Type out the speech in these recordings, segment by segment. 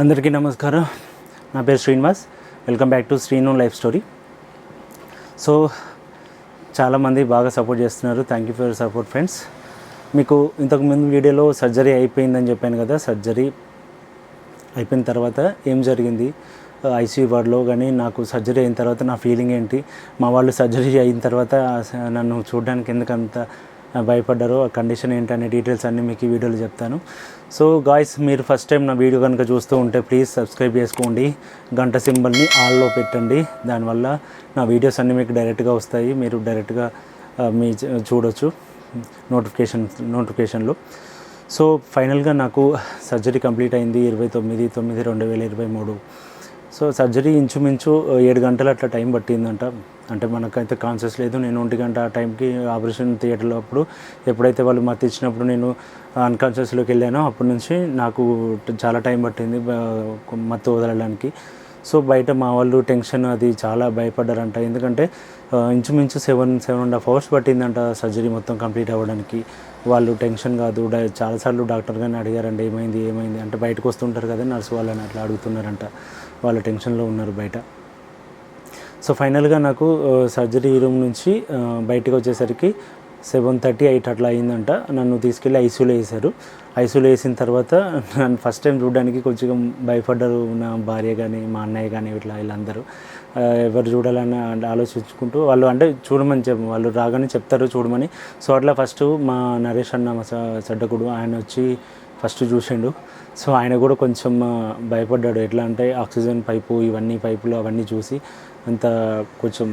అందరికీ నమస్కారం. నా పేరు Srinivas. Welcome back to Srinu life story so చాలామంది బాగా సపోర్ట్ చేస్తున్నారు. Thank you for support friends మీకు ఇంతకు ముందు వీడియోలో సర్జరీ అయిపోయిందని చెప్పాను కదా. సర్జరీ అయిపోయిన తర్వాత ఏం జరిగింది? Uh, ఐసీయూ వార్డులో కానీ నాకు సర్జరీ అయిన తర్వాత నా ఫీలింగ్ ఏంటి? మా వాళ్ళు సర్జరీ అయిన తర్వాత నన్ను చూడడానికి ఎందుకంత భయపడ్డారో ఆ కండిషన్ ఏంటనే డీటెయిల్స్ అన్నీ మీకు ఈ వీడియోలో చెప్తాను. సో గాయస్ మీరు ఫస్ట్ టైం నా వీడియో కనుక చూస్తూ ఉంటే ప్లీజ్ సబ్స్క్రైబ్ చేసుకోండి. గంట సింబల్ని ఆల్లో పెట్టండి. దానివల్ల నా వీడియోస్ అన్నీ మీకు డైరెక్ట్గా వస్తాయి. మీరు డైరెక్ట్గా మీ చూడొచ్చు. నోటిఫికేషన్ నోటిఫికేషన్లో సో ఫైనల్గా నాకు సర్జరీ కంప్లీట్ అయింది ఇరవై తొమ్మిది తొమ్మిది రెండు వేల ఇరవై మూడు. సో సర్జరీ ఇంచుమించు ఏడు గంటలు అట్లా టైం పట్టిందంట. అంటే మనకైతే కాన్షియస్ లేదు. నేను ఒంటి గంట ఆ టైంకి ఆపరేషన్ థియేటర్లో అప్పుడు ఎప్పుడైతే వాళ్ళు మత్తి ఇచ్చినప్పుడు నేను అన్కాన్షియస్లోకి వెళ్ళానో అప్పటి నుంచి నాకు చాలా టైం పట్టింది మత్తు వదలడానికి. సో బయట మా వాళ్ళు టెన్షన్ అది చాలా భయపడ్డారంట. ఎందుకంటే ఇంచుమించు seven seven and half hours పట్టిందంట surgery మొత్తం కంప్లీట్ అవ్వడానికి. వాళ్ళు టెన్షన్ కాదు చాలాసార్లు డాక్టర్ గారిని అడిగారండి ఏమైంది ఏమైంది అంటే బయటకు వస్తుంటారు కదా నర్సు వాళ్ళని అట్లా అడుగుతున్నారంట. వాళ్ళు టెన్షన్లో ఉన్నారు బయట. సో ఫైనల్గా నాకు సర్జరీ రూమ్ నుంచి బయటకు వచ్చేసరికి సెవెన్ థర్టీ ఎయిట్ అట్లా అయిందంట. నన్ను తీసుకెళ్ళి ఐసీయూలో వేశారు. ఐసీయూలో వేసిన తర్వాత నన్ను ఫస్ట్ టైం చూడడానికి కొంచెం భయపడ్డారు నా భార్య కానీ మా అన్నయ్య కానీ ఇట్లా వీళ్ళందరూ. ఎవరు చూడాలని ఆలోచించుకుంటూ వాళ్ళు అంటే చూడమని చెప్ప వాళ్ళు రాగానే చెప్తారు చూడమని. సో అట్లా ఫస్ట్ మా నరేష్ అన్న మా చెడ్డకుడు సడ్డకుడు ఆయన వచ్చి ఫస్ట్ చూసిండు. సో ఆయన కూడా కొంచెం భయపడ్డాడు. ఎట్లా అంటే ఆక్సిజన్ పైపు ఇవన్నీ పైపులు అవన్నీ చూసి అంత కొంచెం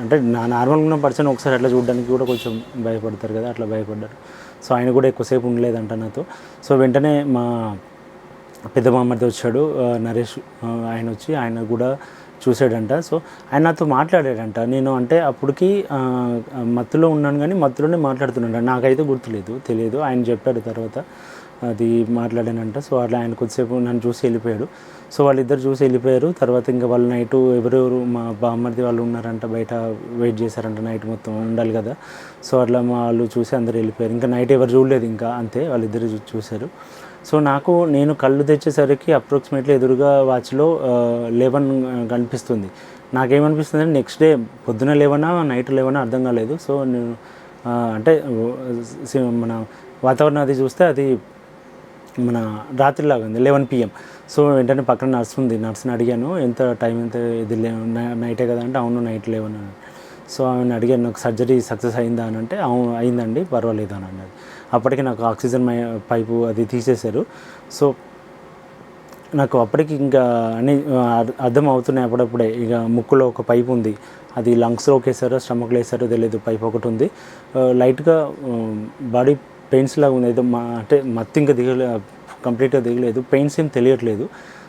అంటే నా నార్మల్గా ఉన్న పర్సన్ ఒకసారి అట్లా చూడడానికి కూడా కొంచెం భయపడతారు కదా అట్లా భయపడ్డారు. సో ఆయన కూడా ఎక్కువసేపు ఉండలేదంట నాతో. సో వెంటనే మా పెద్ద మామది వచ్చాడు నరేష్ ఆయన వచ్చి ఆయన కూడా చూసాడంట సో ఆయన నాతో మాట్లాడాడంట. నేను అంటే అప్పటికి మత్తులో ఉన్నాను కానీ మత్తులోనే మాట్లాడుతున్నాడు నాకైతే గుర్తులేదు తెలియదు. ఆయన చెప్పాడు తర్వాత. అది మాట్లాడానంట. సో అట్లా ఆయన కొద్దిసేపు నన్ను చూసి వెళ్ళిపోయాడు. సో వాళ్ళిద్దరు చూసి వెళ్ళిపోయారు. తర్వాత ఇంకా వాళ్ళు నైట్ ఎవరెవరు మా బామ్మర్ది వాళ్ళు ఉన్నారంట బయట వెయిట్ చేశారంట నైట్ మొత్తం ఉండాలి కదా. సో అట్లా మా వాళ్ళు చూసి అందరు వెళ్ళిపోయారు. ఇంకా నైట్ ఎవరు చూడలేదు ఇంకా అంతే వాళ్ళిద్దరు చూశారు. సో నాకు నేను కళ్ళు తెచ్చేసరికి అప్రాక్సిమేట్లీ ఎదురుగా వాచ్లో లెవెన్ కనిపిస్తుంది. నాకేమనిపిస్తుంది అంటే నెక్స్ట్ డే పొద్దున లేవనా నైట్ లేవనా అర్థం కాలేదు. సో నేను అంటే మన వాతావరణం అది చూస్తే అది మన రాత్రిలాగా ఉంది లెవెన్ పిఎం సో వెంటనే పక్కన నర్స్ ఉంది నర్స్ని అడిగాను ఎంత టైం ఎంత ఇది లే నైటే కదా అంటే అవును నైట్ లెవెన్ అని. సో ఆమెను అడిగాను నాకు సర్జరీ సక్సెస్ అయిందా అని అంటే అవును అయిందండి పర్వాలేదు అని అన్నది. అప్పటికి నాకు ఆక్సిజన్ మై పైపు అది తీసేశారు. సో నాకు అప్పటికి ఇంకా అన్ని అర్థం అవుతున్నాయి అప్పుడప్పుడే. ఇక ముక్కులో ఒక పైపు ఉంది. అది లంగ్స్లోకి వేసారో స్టమక్లో వేసారో తెలియదు పైప్ ఒకటి ఉంది. లైట్గా బాడీ పెయిన్స్ లాగా ఉంది. ఏదో మా అంటే మత్తు ఇంకా దిగలే కంప్లీట్గా దిగలేదు. పెయిన్స్ ఏం తెలియట్లేదు.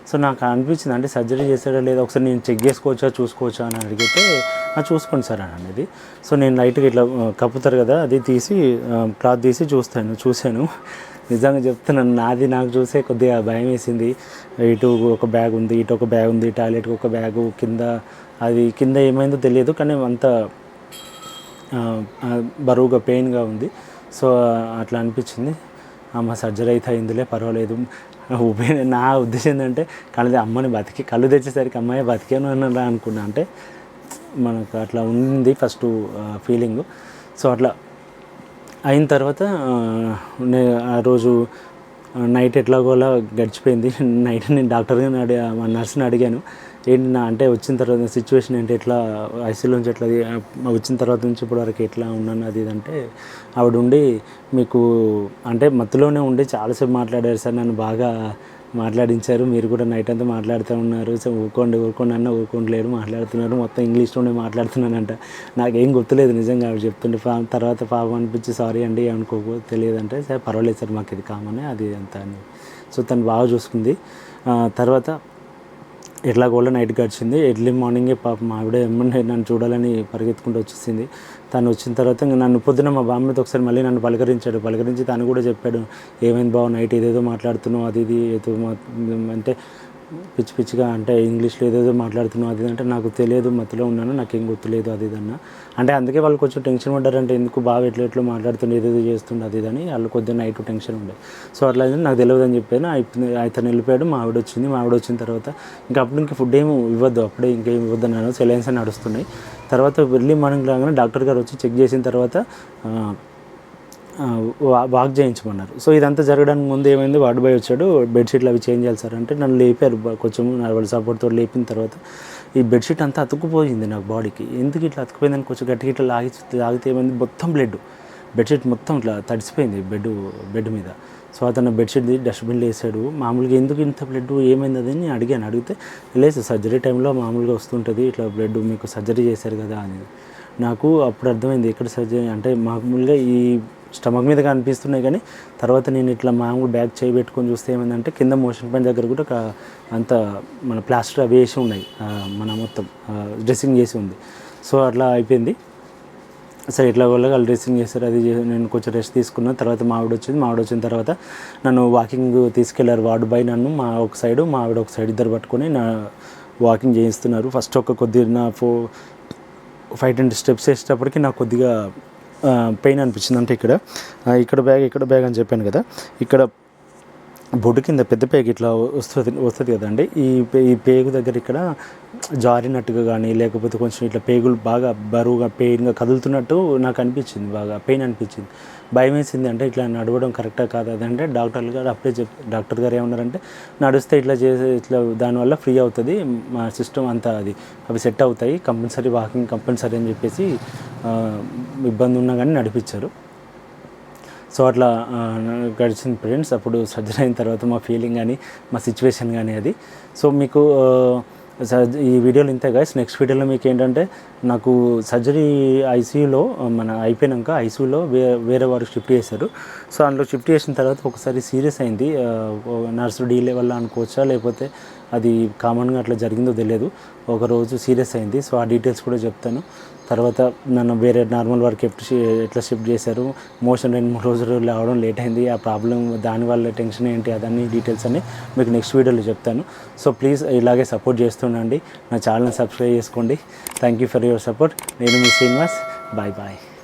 సో నాకు అనిపించింది అంటే సర్జరీ చేసాడో లేదా ఒకసారి నేను చెక్ చేసుకోవచ్చా చూసుకోవచ్చా అని అడిగితే చూసుకోండి సార్ అని అనేది. సో నేను లైట్గా ఇట్లా కప్పుతారు కదా అది తీసి క్లాత్ తీసి చూస్తాను చూశాను. నిజంగా చెప్తున్నాను నాది నాకు చూసే కొద్దిగా భయం వేసింది. ఇటు ఒక బ్యాగ్ ఉంది ఇటు ఒక బ్యాగ్ ఉంది టాయిలెట్కి ఒక బ్యాగు కింద అది కింద ఏమైందో తెలియదు కానీ అంత బరువుగా పెయిన్గా ఉంది. సో అట్లా అనిపించింది. అమ్మ సర్జరీ అయితే అయిందిలే పర్వాలేదు. ఉపయోగ నా ఉద్దేశం ఏంటంటే కళ్ళు అమ్మని బతికి కళ్ళు తెచ్చేసరికి అమ్మాయి బతికాను అని అనుకున్నా. అంటే మనకు అట్లా ఉంది ఫస్ట్ ఫీలింగ్ సో అట్లా అయిన తర్వాత ఆ, ఆ రోజు నైట్ ఎట్లాగోలా గడిచిపోయింది. నైట్ నేను డాక్టర్ గారిని అడిగా మా నర్స్ని అడిగాను. ఏంటి నా అంటే వచ్చిన తర్వాత సిచ్యువేషన్ ఏంటి ఎట్లా ఐసీలో నుంచి ఎట్లా వచ్చిన తర్వాత నుంచి ఇప్పటి వరకు ఎట్లా ఉన్నాను అది ఇది అంటే ఆవిడ ఉండి మీకు అంటే మత్తులోనే ఉండి చాలాసేపు మాట్లాడారు సార్ నన్ను బాగా మాట్లాడించారు మీరు కూడా నైట్ అంతా మాట్లాడుతూ ఉన్నారు సో ఊరుకోండి ఊరుకోండి అన్న ఊరుకోండి మాట్లాడుతున్నారు మొత్తం ఇంగ్లీష్లోనే మాట్లాడుతున్నానంట. నాకేం గుర్తులేదు నిజంగా ఆవిడ చెప్తుంటే పా తర్వాత పాపం అనిపించి సారీ అండి అనుకోకో తెలియదు అంటే సరే పర్వాలేదు సార్ మాకు ఇది కామనే అది అంతా అని. సో తను బాగా చూసుకుంది. తర్వాత ఎట్లా కూడా నైట్ గడిచింది ఎర్లీ మార్నింగే పాపం ఆవిడ ఎమ్మంటే నన్ను చూడాలని పరిగెత్తుకుంటూ వచ్చేసింది. తను వచ్చిన తర్వాత నన్ను పొద్దున మా బామ్మతో ఒకసారి మళ్ళీ నన్ను పలకరించాడు. పలకరించి తను కూడా చెప్పాడు ఏమైంది బావ నైట్ ఏదేదో మాట్లాడుతున్నావు అది ఇది ఏదో అంటే పిచ్చి పిచ్చిగా అంటే ఇంగ్లీష్లో ఏదేదో మాట్లాడుతున్నావు అది అంటే నాకు తెలియదు మధ్యలో ఉన్నాను నాకేం గుర్తులేదు అది ఇది అంటే అందుకే వాళ్ళు కొంచెం టెన్షన్ పడ్డారంటే ఎందుకు బాగా ఎట్లా ఎట్లా మాట్లాడుతుండే ఏదేదో చేస్తుండే అది ఇది అని వాళ్ళు కొద్దిగా నైట్ టెన్షన్ ఉండే. సో అట్లా అయితే నాకు తెలియదు అని చెప్పాను అయిపోయింది అతను వెళ్ళిపోయాడు మా ఆవిడ వచ్చింది మా ఆవిడ వచ్చిన తర్వాత ఇంకా అప్పుడు ఇంకా ఫుడ్ ఏమి ఇవ్వద్దు అప్పుడే ఇంకేం ఇవ్వద్దు అన్నాను. సెలైన్స్ అని నడుస్తున్నాయి. తర్వాత వెళ్ళి మార్నింగ్ రాగానే డాక్టర్ గారు వచ్చి చెక్ చేసిన తర్వాత వాక్ చేయించమన్నారు సో ఇదంతా జరగడానికి ముందు ఏమైంది? వార్డు బాయ్ వచ్చాడు బెడ్షీట్లు అవి చేంజ్ చేయాలి సార్ అంటే నన్ను లేపారు. కొంచెం నా వాళ్ళ సపోర్ట్తో లేపిన తర్వాత ఈ బెడ్షీట్ అంతా అతుక్కుపోయింది నాకు బాడీకి. ఎందుకు ఇట్లా అతుక్కుపోయిందని కొంచెం గట్టిగా ఇట్లా లాగి లాగితే ఏమైంది? మొత్తం బ్లడ్. బెడ్షీట్ మొత్తం ఇట్లా తడిసిపోయింది బెడ్ బెడ్ మీద. సో అతను బెడ్షీట్ డస్ట్బిన్లో వేసాడు మామూలుగా ఎందుకు ఇంత బ్లడ్? ఏమైంది అది నేను అడిగాను. అడిగితే లేదు సర్జరీ టైంలో మామూలుగా వస్తుంటుంది. ఇట్లా బ్లడ్ మీకు సర్జరీ చేశారు కదా అని. నాకు అప్పుడు అర్థమైంది ఎక్కడ సర్జరీ అంటే మామూలుగా ఈ స్టమక్ మీద కనిపిస్తున్నాయి కానీ తర్వాత నేను ఇట్లా మామూలు బ్యాగ్ చేయి పెట్టుకొని చూస్తే ఏమైందంటే కింద మోషన్ పాయింట్ దగ్గర కూడా ఒక అంత మన ప్లాస్టర్ అవి వేసి ఉన్నాయి మన మొత్తం డ్రెస్సింగ్ చేసి ఉంది. సో అట్లా అయిపోయింది. సరే ఇట్లా వల్ల వాళ్ళు డ్రెస్సింగ్ చేస్తారు అది నేను కొంచెం రెస్ట్ తీసుకున్నాను తర్వాత మా ఆవిడ వచ్చింది. మా ఆవిడ వచ్చిన తర్వాత నన్ను వాకింగ్ తీసుకెళ్ళారు. వార్డు బై నన్ను మా ఒక సైడు మా ఆవిడ ఒక సైడ్ ఇద్దరు పట్టుకొని నా వాకింగ్ చేయిస్తున్నారు. ఫస్ట్ ఒక కొద్ది నా ఫో ఫైవ్ టెన్ స్టెప్స్ వేసేటప్పటికి నాకు కొద్దిగా పెయిన్ అనిపించింది. అంటే ఇక్కడ ఇక్కడ బ్యాగ్ ఇక్కడ బ్యాగ్ అని చెప్పాను కదా ఇక్కడ బొడ్డు కింద పెద్ద పేగు ఇట్లా వస్తుంది వస్తుంది కదండి. ఈ పే- ఈ పేగు దగ్గర ఇక్కడ జారినట్టుగా కానీ లేకపోతే కొంచెం ఇట్లా పేగులు బాగా బరువుగా పెయిన్గా కదులుతున్నట్టు నాకు అనిపించింది బాగా పెయిన్ అనిపించింది. భయం వేసింది అంటే ఇట్లా నడవడం కరెక్టా కాదు అదంటే డాక్టర్లు గారు అప్పుడే చెప్ డాక్టర్ గారు ఏమన్నారంటే నడిస్తే ఇట్లా చేసే ఇట్లా దానివల్ల ఫ్రీ అవుతుంది మా సిస్టమ్ అంతా అది అవి సెట్ అవుతాయి కంపల్సరీ వాకింగ్ కంపల్సరీ అని చెప్పేసి ఇబ్బంది ఉన్నా కానీ నడిపించారు సో అట్లా గడిచిన గడిచింది ఫ్రెండ్స్ అప్పుడు సర్జరీ అయిన తర్వాత మా ఫీలింగ్ కానీ మా సిచ్యువేషన్ కానీ అది. సో మీకు ఈ వీడియోలు ఇంతే గైస్ నెక్స్ట్ వీడియోలో మీకు ఏంటంటే నాకు సర్జరీ ఐసీయూలో మన అయిపోయినాక ఐసీయూలో వే వేరే వారు షిఫ్ట్ చేశారు. సో అందులో షిఫ్ట్ చేసిన తర్వాత ఒకసారి సీరియస్ అయింది. నర్సు డీలే వల్ల అనుకోవచ్చా లేకపోతే అది కామన్గా అట్లా జరిగిందో తెలియదు. ఒక రోజు సీరియస్ అయింది. సో ఆ డీటెయిల్స్ కూడా చెప్తాను. తర్వాత నన్ను వేరే నార్మల్ వర్క్ ఎప్పుడు ఎట్లా షిఫ్ట్ చేశారు? మోషన్ రెండు మూడు రోజులు రావడం లేట్ అయింది. ఆ ప్రాబ్లం దానివల్ల టెన్షన్ ఏంటి? అదన్నీ డీటెయిల్స్ అన్ని మీకు నెక్స్ట్ వీడియోలో చెప్తాను. సో ప్లీజ్ ఇలాగే సపోర్ట్ చేస్తుండండి నా ఛానల్ని సబ్స్క్రైబ్ చేసుకోండి. Thank you for your support నేను మీ శ్రీనివాస్. Bye bye